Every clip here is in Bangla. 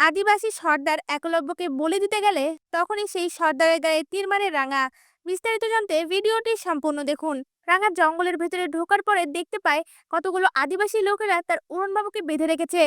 আদিবাসী সর্দার একলব্যকে বলে দিতে গেলে তখনই সেই সর্দারের গায়ে তীর মারে রাঙা। বিস্তারিত জানতে ভিডিওটি সম্পূর্ণ দেখুন। রাঙা জঙ্গলের ভেতরে ঢোকার পরে দেখতে পায় কতগুলো আদিবাসী লোকেরা তার উড়নবাবুকে বেঁধে রেখেছে।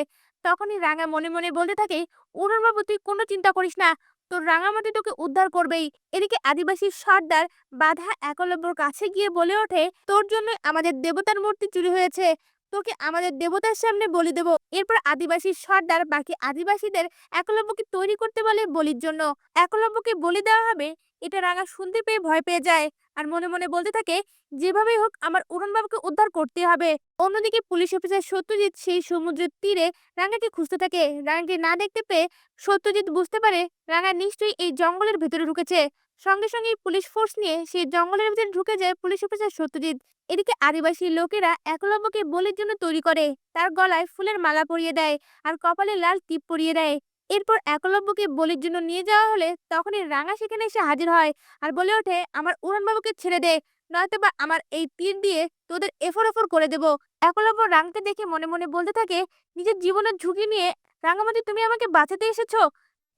তখনই রাঙা মনে মনে বলতে থাকে উড়নবাবু তুই কোনো চিন্তা করিস না। তোর রাঙামাটি তোকে উদ্ধার করবেই। এদিকে আদিবাসী সর্দার বাধা একলব্যর কাছে গিয়ে বলে ওঠে, তোর জন্য আমাদের দেবতার মূর্তি চুরি হয়েছে। তোকে আমাদের দেবতার সামনে বলি দেব। এরপর আদিবাসী সর্দার বাকি আদিবাসীদের একলব্যকে তৈরি করতে বলে বলির জন্য। একলব্যকে বলি দেওয়া হবে, এটা রাঙা শুনতে পেয়ে ভয় পেয়ে যায়। আর মনে মনে বলতে থাকে, যেভাবেই হোক, আমার উড়নবাবুকে উদ্ধার করতে হবে। অন্যদিকে পুলিশ অফিসার সত্যজিৎ সেই সমুদ্রের তীরে রাঙাকে খুঁজতে থাকে। রাঙাকে না দেখতে পেয়ে সত্যজিৎ বুঝতে পারে, রাঙা নিশ্চয়ই এই জঙ্গলের ভেতরে ঢুকেছে। সঙ্গে সঙ্গে পুলিশ ফোর্স নিয়ে সেই জঙ্গলের ভিতরে ঢুকে যায় পুলিশ অফিসার সত্যজিৎ। এদিকে আদিবাসী লোকেরা একলব্যকে বলির জন্য তৈরি করে, তার গলায় ফুলের মালা পরিয়ে দেয় আর কপালে লাল টিপ পরিয়ে দেয়। এরপর একলব্যকে বলির জন্য নিয়ে যাওয়া হলে তখনই রাঙা সেখানে এসে হাজির হয় আর বলে ওঠে, আমার উড়ানবাবুকে ছেড়ে দে নয়তো বা আমার এই তীর দিয়ে তোদের এফর এফর করে দেব। একলব্য রাঙকে দেখে মনে মনে বলতে থাকে, নিজের জীবনের ঝুঁকি নিয়ে রাঙামাটি তুমি আমাকে বাঁচাতে এসেছ?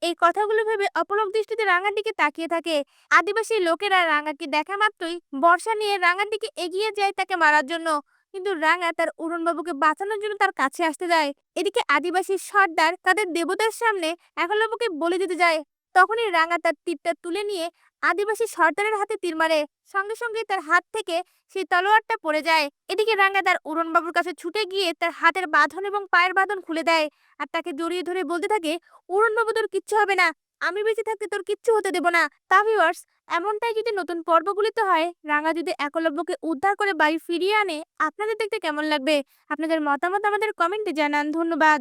এই কথাগুলো ভেবে অপলক দৃষ্টিতে রাঙার দিকে তাকিয়ে থাকে। আদিবাসী লোকেরা রাঙাকে দেখা মাত্রই বর্ষা নিয়ে রাঙার দিকে এগিয়ে যায় তাকে মারার জন্য। কিন্তু রাঙা তার উড়নবাবুকে বাঁচানোর জন্য তার কাছে আসতে যায়। এদিকে আদিবাসী সর্দার তাদের দেবতার সামনে একলব্যকে বলে দিতে যায়। তখনই রাঙা তার তীরটা তুলে নিয়ে আদিবাসী সর্দারের হাতে তীর মারে। সঙ্গে সঙ্গে তার হাত থেকে সেই তলোয়ারটা পড়ে যায়। এদিকে রাঙা তার উড়নবাবুর কাছে ছুটে গিয়ে তার হাতের বাঁধন এবং পায়ের বাঁধন খুলে দেয়। আর তাকে জড়িয়ে ধরে বলতে থাকে উড়নবাবু তোর কিচ্ছু হবে না। আমি বেঁচে থাকতে তোর কিচ্ছু হতে দেব না। তা ভিউয়ার্স এমনটাই যদি নতুন পর্বগুলিতে হয়, রাঙা যদি একলব্যকে উদ্ধার করে বাড়ি ফিরিয়ে আনে, আপনাদের দেখতে কেমন লাগবে? আপনাদের মতামত আমাদের কমেন্টে জানান। ধন্যবাদ।